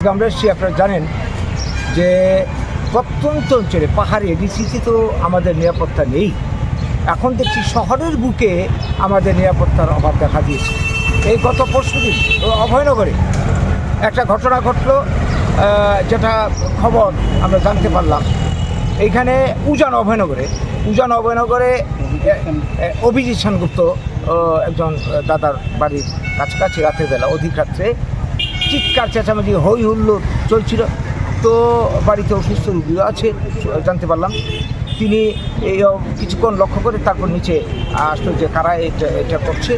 আমরা এসছি আপনারা জানেন যে প্রত্যন্ত অঞ্চলে পাহাড়ি এডিসিতে তো আমাদের নিরাপত্তা নেই। এখন দেখছি শহরের বুকে আমাদের নিরাপত্তার অভাব দেখা দিয়েছে। এই গত পরশু দিন অভয়নগরে একটা ঘটনা ঘটলো যেটা খবর আমরা জানতে পারলাম। এইখানে উজান অভয়নগরে উজান অভয়নগরে অভিজিৎ সেনগুপ্ত একজন দাদার বাড়ির কাছাকাছি রাতের বেলা অধিক রাত্রে চিৎকার, চেঁচামেচি হই হুল্লোড় চলছিল। তো বাড়িতে অসুস্থ রুগীও আছে জানতে পারলাম। তিনি এই কিছুক্ষণ লক্ষ্য করে তারপর নিচে আসলো যে কারা এটা এটা করছে।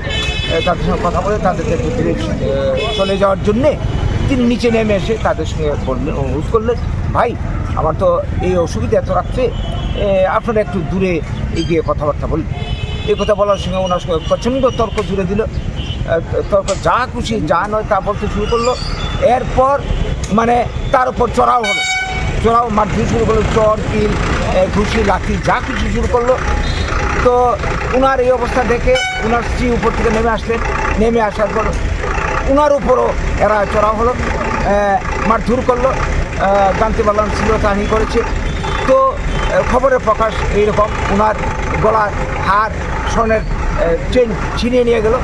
তাদের সঙ্গে কথা বলে তাদেরকে দূরে চলে যাওয়ার জন্যে তিনি নিচে নেমে এসে তাদের সঙ্গে বললেন, অনুরোধ করলেন, ভাই, আমার তো এই অসুবিধা এত রাত্রে আপনারা একটু দূরে এগিয়ে কথাবার্তা বলুন। এই কথা বলার সঙ্গে ওনার সঙ্গে প্রচণ্ড তর্ক জুড়ে দিল। তর্ক যা খুশি, যা নয় তা বলতে শুরু করল। এরপর মানে তার উপর চড়াও হলো। চড়াও মারধর শুরু করল চর কিল ঘুষি, লাঠি, যা কিছু শুরু করল। তো উনার এই অবস্থা দেখে উনার স্ত্রী উপর থেকে নেমে আসলেন। নেমে আসার পর উনার উপরও এরা চড়াও হলো মারধর করল। জানতে পারলাম শ্লীলতাহানি করেছে। তো খবরের প্রকাশ এইরকম। উনার গলার হার স্বর্ণের ট্রেন ছিনিয়ে নিয়ে গেল।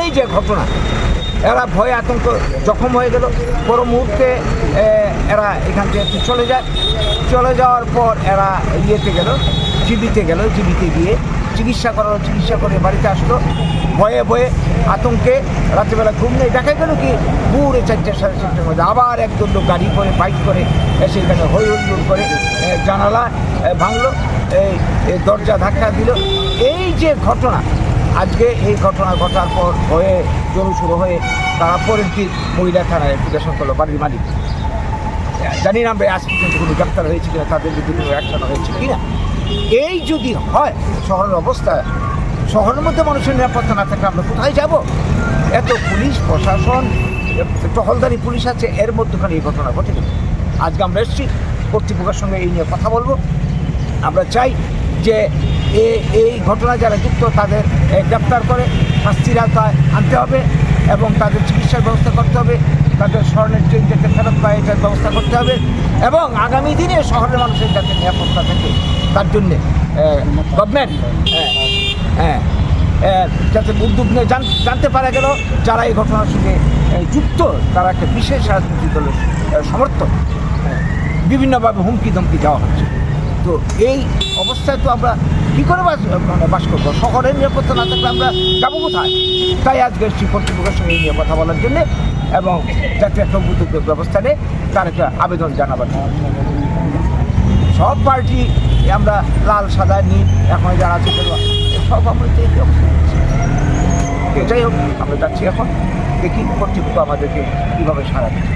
এই যে ঘটনা, এরা ভয়ে আতঙ্ক, জখম হয়ে গেল। পর মুহূর্তে এরা এখান থেকে চলে যায়। চলে যাওয়ার পর এরা ইয়েতে গেল। জিবিতে গেল জিবিতে গিয়ে। চিকিৎসা করালো, চিকিৎসা করে বাড়িতে আসলো। ভয়ে ভয়ে আতঙ্কে রাত্রিবেলা ঘুম নেই। দেখা গেল কি? পুরে চারটে, সাড়ে চারটের মধ্যে আবার একজন লোক গাড়ি করে, বাইক করে এসে এখানে হই হুল্লোড় করে জানালা ভাঙলো দরজা ধাক্কা দিল। এই যে ঘটনা, আজকে এই ঘটনা ঘটার পর হয়ে জরু শুরু হয়ে তারা পরের দিন মহিলা থানায় অ্যাপ্লিকেশন করল, বাড়ির মালিক। জানি না আজ পর্যন্ত কোনো গ্রেপ্তার হয়েছে কিনা, তাদের বিরুদ্ধে অ্যাকশন হয়েছে কিনা। এই যদি হয়, শহরের অবস্থা, শহরের মধ্যে মানুষের নিরাপত্তা না থাকলে আমরা কোথায় যাব? এত পুলিশ, প্রশাসন, টহলদারি পুলিশ আছে, এর মধ্যখানে এই ঘটনা ঘটে গেল। আজকে আমরা এসেছি, কর্তৃপক্ষের সঙ্গে এই নিয়ে কথা বলব। আমরা চাই যে এই ঘটনা যারা যুক্ত, তাদের গ্রেপ্তার করে শাস্তির আওতায় আনতে হবে এবং তাদের চিকিৎসার ব্যবস্থা করতে হবে। তাদের স্বর্ণের ট্রেন যাতে ফেরত পায় এটার ব্যবস্থা করতে হবে। এবং আগামী দিনে শহরের মানুষের যাতে নিরাপত্তা থাকে তার জন্যে গভর্নমেন্ট হ্যাঁ যাতে উদ্যোগ নিয়ে জানতে পারা গেল যারা এই ঘটনার সঙ্গে যুক্ত তারা একটা বিশেষ রাজনৈতিক দলের হ্যাঁ, বিভিন্নভাবে হুমকি ধমকি দেওয়া হচ্ছে। তো এই অবস্থায় তো আমরা কী করে বাস মানে বাস করব? শহরের নিরাপত্তা না থাকলে আমরা যাব কোথায়? তাই আজকে এসছি কর্তৃপক্ষের সঙ্গে নিয়ে কথা বলার জন্যে এবং জাতীয় একটা ব্যবস্থা নেই তার একটা আবেদন জানাবার সব পার্টি, আমরা লাল, সাদা, নীল, এখন যারা আছে সব আমরা এটাই হোক, আমরা যাচ্ছি এখন। দেখি কর্তৃপক্ষ আমাদেরকে কীভাবে সারা দিচ্ছে।